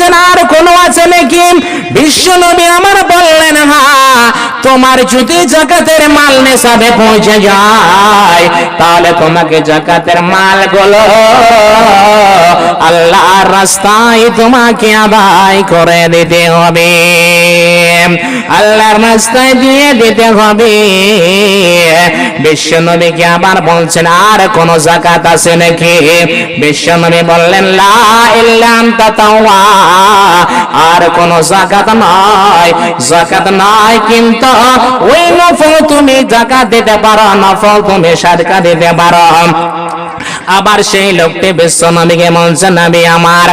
বলছেন আর কোনো আছে নাকি বিশ্ব নবী আমার বললেন, হা, তোমার যদি জাকাতের মাল নেশাবে পৌঁছে যায়, তাহলে তোমাকে জাকাতের মালগুলো আল্লাহর রাস্তায় তোমাকে আদায় করে দিতে হবে। আল্লাহর রাস্তায় দিয়ে দিতে হবে। বিশ্ব নবীকে আবার বলছেন, আর কোন জাকাত আছে নাকি? বিশ্ব নবী বললেন, লা আর কোন জাকাত নয় জাকাত নয় কিন্তু ওই নফল তুমি জাকাত দিতে পারো, নফল তুমি সাদকা দিতে পারো। আবার সেই লোকটি বিশ্ব নবীকে বলছে, নবী আমার,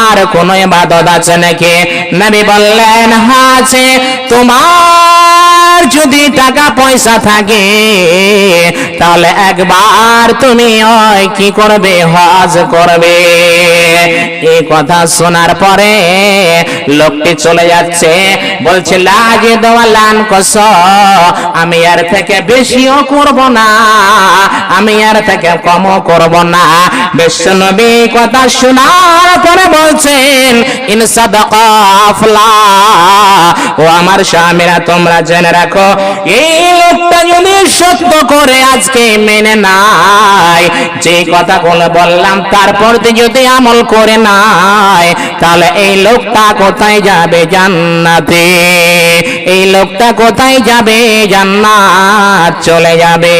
আর কোন ইবাদত আছে নাকি? নবী বললেন হ্যাঁ আছে। তোমার যদি টাকা পয়সা থাকে তাহলে একবার তুমি ওই কি করবে? হজ করবে। এই কথা শোনার পরে লোকটি চলে যাচ্ছে। বলছে, লাগে দেওয়া লান কস, আমি এর থেকে বেশিও করব না, আমি এর থেকে কমও করব না। বিশ্বনবী কথা শোনার পরে বলছেন, ইন সাদাকা আফলা, ও আমার স্বামীরা, তোমরা জেনে রাখো, এই লোকটা যদি সত্য করে আজকে মেনে নাই। যে কথাগুলো বললাম, তারপর যদি আমল করে নাই, তাহলে এই লোকটা কোথায় যাবে জান্নাতে? এই লোকটা কোথায় যাবে জান্নাত? চলে যাবে।